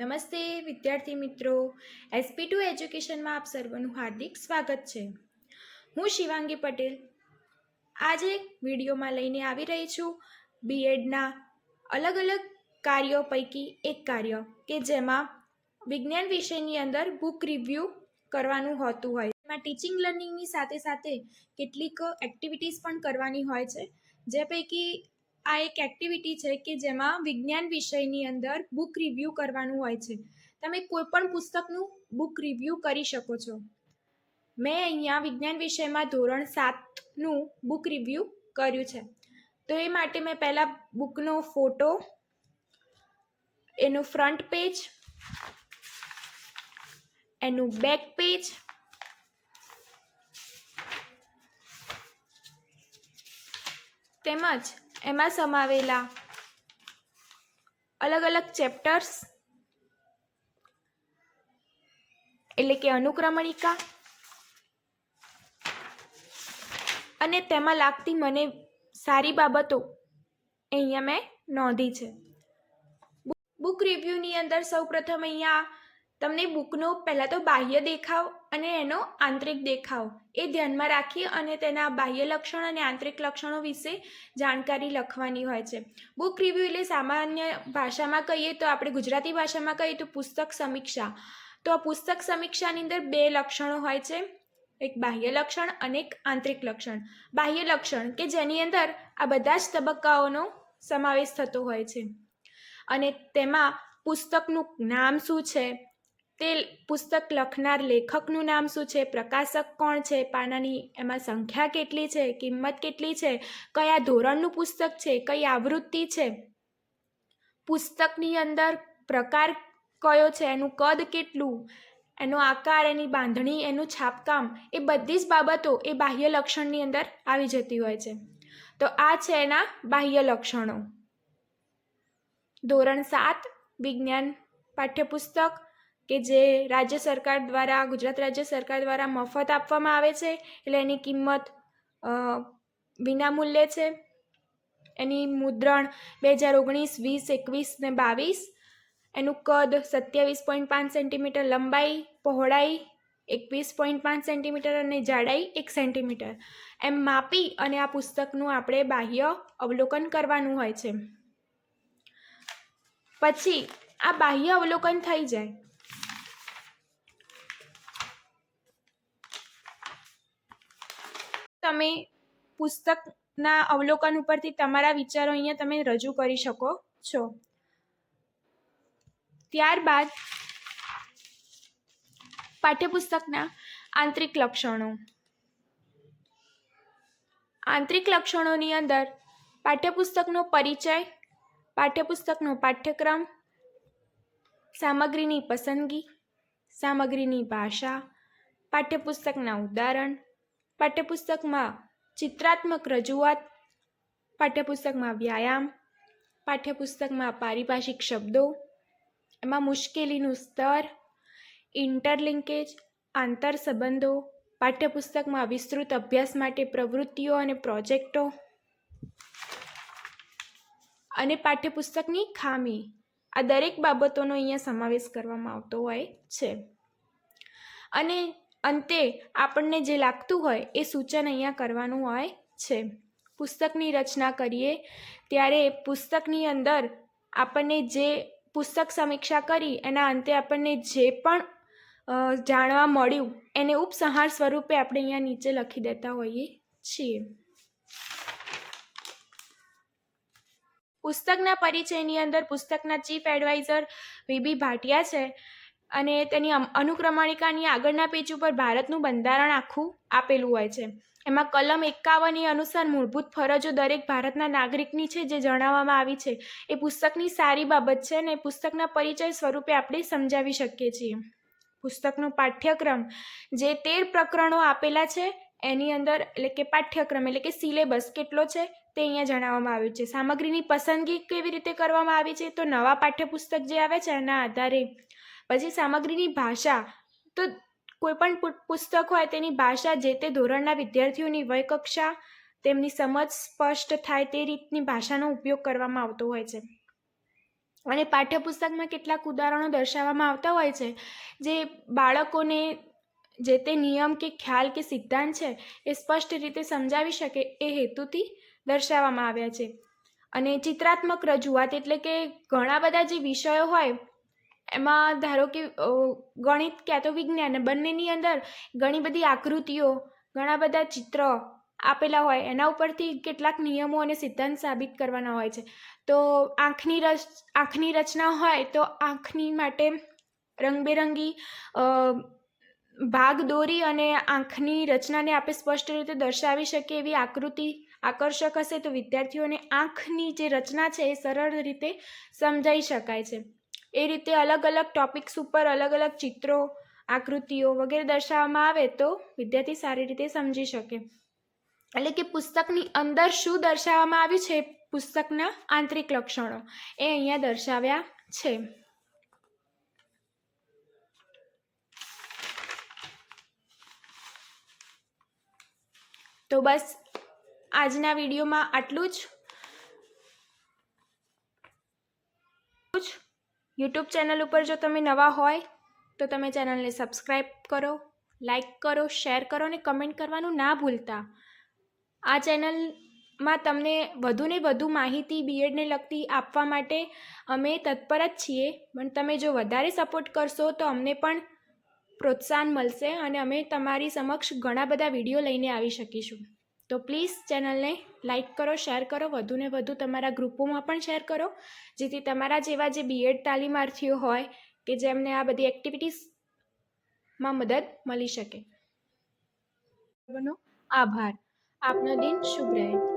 નમસ્તે, વિદ્યાર્થી મિત્રો. એસપી ટુ એજ્યુકેશનમાં આપ સર્વનું હાર્દિક સ્વાગત છે. હું શિવાંગી પટેલ. આજે વિડીયોમાં લઈને આવી રહી છું બીએડના અલગ અલગ કાર્યો પૈકી એક કાર્ય, કે જેમાં વિજ્ઞાન વિષયની અંદર બુક રિવ્યૂ કરવાનું હોતું હોય. એમાં ટીચિંગ લર્નિંગની સાથે સાથે કેટલીક એક્ટિવિટીઝ પણ કરવાની હોય છે, જે પૈકી આ એક એક્ટિવિટી છે કે જેમાં વિજ્ઞાન વિષયની અંદર બુક રિવ્યૂ કરવાનું હોય છે. તમે કોઈ પણ પુસ્તકનું બુક રિવ્યૂ કરી શકો છો. મેં અહીંયા વિજ્ઞાન વિષયમાં ધોરણ સાતનું બુક રિવ્યૂ કર્યું છે. તો એ માટે મેં પહેલાં બુકનો ફોટો એનું ફ્રન્ટ પેજ એનું બેક પેજ તેમજ એમાં સમાવેલા અલગ અલગ ચેપ્ટર્સ એટલે કે અનુક્રમણિકા અને તેમાં લાગતી મને સારી બાબતો અહીંયા મેં નોંધી છે. બુક રિવ્યૂની અંદર સૌપ્રથમ અહીંયા તમને બુકનો પહેલાં તો બાહ્ય દેખાવ અને એનો આંતરિક દેખાવ એ ધ્યાનમાં રાખી અને તેના બાહ્ય લક્ષણ અને આંતરિક લક્ષણો વિશે જાણકારી લખવાની હોય છે. બુક રિવ્યૂ એટલે સામાન્ય ભાષામાં કહીએ તો આપણે ગુજરાતી ભાષામાં કહીએ તો પુસ્તક સમીક્ષા. તો આ પુસ્તક સમીક્ષાની અંદર બે લક્ષણો હોય છે. એક બાહ્ય લક્ષણ અને એક આંતરિક લક્ષણ. બાહ્ય લક્ષણ કે જેની અંદર આ બધા જ તબક્કાઓનો સમાવેશ થતો હોય છે. અને તેમાં પુસ્તકનું નામ શું છે? તે પુસ્તક લખનાર લેખકનું નામ શું છે? પ્રકાશક કોણ છે? પાનાની એમાં સંખ્યા કેટલી છે? કિંમત કેટલી છે? કયા ધોરણનું પુસ્તક છે? કઈ આવૃત્તિ છે? પુસ્તકની અંદર પ્રકાર કયો છે? એનું કદ કેટલું? એનો આકાર, એની બાંધણી, એનું છાપકામ, એ બધી જ બાબતો એ બાહ્ય લક્ષણની અંદર આવી જતી હોય છે. તો આ છે એના બાહ્ય લક્ષણો. ધોરણ સાત, વિજ્ઞાન પાઠ્યપુસ્તક કે જે રાજ્ય સરકાર દ્વારા, ગુજરાત રાજ્ય સરકાર દ્વારા મફત આપવામાં આવે છે, એટલે એની કિંમત વિનામૂલ્યે છે. એની મુદ્રણ બે હજાર ઓગણીસ, વીસ, એકવીસ ને બાવીસ, એનું કદ સત્યાવીસ પોઈન્ટ પાંચ સેન્ટીમીટર લંબાઈ, પહોળાઈ એકવીસ પોઈન્ટ પાંચ સેન્ટીમીટર અને જાડાઈ એક સેન્ટીમીટર. એમ માપી અને આ પુસ્તકનું આપણે બાહ્ય અવલોકન કરવાનું હોય છે. પછી આ બાહ્ય અવલોકન થઈ જાય. તમે પુસ્તકના અવલોકન ઉપરથી તમારા વિચારો અહીંયા તમે રજૂ કરી શકો છો. ત્યારબાદ પાઠ્યપુસ્તકના આંતરિક લક્ષણો. આંતરિક લક્ષણોની અંદર પાઠ્યપુસ્તકનો પરિચય, પાઠ્યપુસ્તકનો પાઠ્યક્રમ, સામગ્રીની પસંદગી, સામગ્રીની ભાષા, પાઠ્યપુસ્તકના ઉદાહરણ પાઠ્યપુસ્તકમાં ચિત્રાત્મક રજૂઆત, પાઠ્યપુસ્તકમાં વ્યાયામ, પાઠ્યપુસ્તકમાં પારિભાષિક શબ્દો, એમાં મુશ્કેલીનું સ્તર, ઇન્ટરલિંકેજ, આંતર સંબંધો, પાઠ્યપુસ્તકમાં વિસ્તૃત અભ્યાસ માટે પ્રવૃત્તિઓ અને પ્રોજેક્ટો અને પાઠ્યપુસ્તકની ખામી. આ દરેક બાબતોનો અહીંયા સમાવેશ કરવામાં આવતો હોય છે. અને અંતે આપણને જે લાગતું હોય એ સૂચન અહીંયા કરવાનું હોય છે. પુસ્તકની રચના કરીએ. ત્યારે પુસ્તકની અંદર આપણને જે પુસ્તક સમીક્ષા કરી એના અંતે આપણને જે પણ જાણવા મળ્યું એને ઉપસંહાર સ્વરૂપે આપણે અહીંયા નીચે લખી દેતા હોઈએ છીએ. પુસ્તકના પરિચયની અંદર પુસ્તકના ચીફ એડવાઇઝર વીબી ભાટિયા છે. અને તેની અનુક્રમણિકાની આગળના પેજ ઉપર ભારતનું બંધારણ આખું આપેલું હોય છે. એમાં કલમ એકાવન એ અનુસાર મૂળભૂત ફરજો દરેક ભારતના નાગરિકની છે જે જણાવવામાં આવી છે. એ પુસ્તકની સારી બાબત છે અને પુસ્તકના પરિચય સ્વરૂપે આપણે સમજાવી શકીએ છીએ. પુસ્તકનો પાઠ્યક્રમ જે તેર પ્રકરણો આપેલા છે, એની અંદર એટલે કે પાઠ્યક્રમ એટલે કે સિલેબસ કેટલો છે તે અહીંયા જણાવવામાં આવ્યું છે. સામગ્રીની પસંદગી કેવી રીતે કરવામાં આવી છે તો નવા પાઠ્યપુસ્તક જે આવે છે એના આધારે પછી સામગ્રીની ભાષા, તો કોઈપણ પુસ્તક હોય તેની ભાષા જે તે ધોરણના વિદ્યાર્થીઓની વય કક્ષા તેમની સમજ સ્પષ્ટ થાય તે રીતની ભાષાનો ઉપયોગ કરવામાં આવતો હોય છે. અને પાઠ્યપુસ્તકમાં કેટલાક ઉદાહરણો દર્શાવવામાં આવતા હોય છે, જે બાળકોને જે તે નિયમ કે ખ્યાલ કે સિદ્ધાંત છે, એ સ્પષ્ટ રીતે સમજાવી શકે એ હેતુથી દર્શાવવામાં આવ્યા છે. અને ચિત્રાત્મક રજૂઆત એટલે કે ઘણા બધા જે વિષયો હોય એમાં ધારો કે ગણિત ક્યાં તો વિજ્ઞાન બંનેની અંદર ઘણી બધી આકૃતિઓ, ઘણા બધા ચિત્ર આપેલા હોય, એના ઉપરથી કેટલાક નિયમો અને સિદ્ધાંત સાબિત કરવાના હોય છે. તો આંખની રચ, આંખની રચના હોય તો આંખની માટે રંગબેરંગી ભાગ દોરી અને આંખની રચનાને આપણે સ્પષ્ટ રીતે દર્શાવી શકીએ એવી આકૃતિ આકર્ષક હશે તો વિદ્યાર્થીઓને આંખની જે રચના છે એ સરળ રીતે સમજાઈ શકાય છે. એ રીતે અલગ અલગ ટોપિક્સ ઉપર અલગ અલગ ચિત્રો, આકૃતિઓ વગેરે દર્શાવવામાં આવે તો વિદ્યાર્થી સારી રીતે સમજી શકે. એટલે કે પુસ્તકની અંદર શું દર્શાવવામાં આવ્યું છે? પુસ્તકના આંતરિક લક્ષણો. એ અહીંયા દર્શાવ્યા છે. તો બસ આજના વિડીયોમાં આટલું જ. યુટ્યુબ ચેનલ ઉપર જો તમે નવા હોય, તો તમે ચેનલને સબસ્ક્રાઈબ કરો લાઈક કરો, શેર કરો અને કમેન્ટ કરવાનું ના ભૂલતા. આ ચેનલમાં તમને વધુને વધુ માહિતી બીએડને લગતી આપવા માટે અમે તત્પર જ છીએ. પણ તમે જો વધારે સપોર્ટ કરશો, તો અમને પણ પ્રોત્સાહન મળશે અને અમે તમારી સમક્ષ ઘણા બધા વીડિયો લઈને આવી શકીશું. તો પ્લીઝ ચેનલને લાઈક કરો શેર કરો વધુને વધુ તમારા ગ્રુપોમાં પણ શેર કરો જેથી તમારા જેવા જે બીએડ તાલીમાર્થીઓ હોય કે જેમને આ બધી એક્ટિવિટીઝમાં મદદ મળી શકે. આભાર. આપનો દિન શુભ રહે.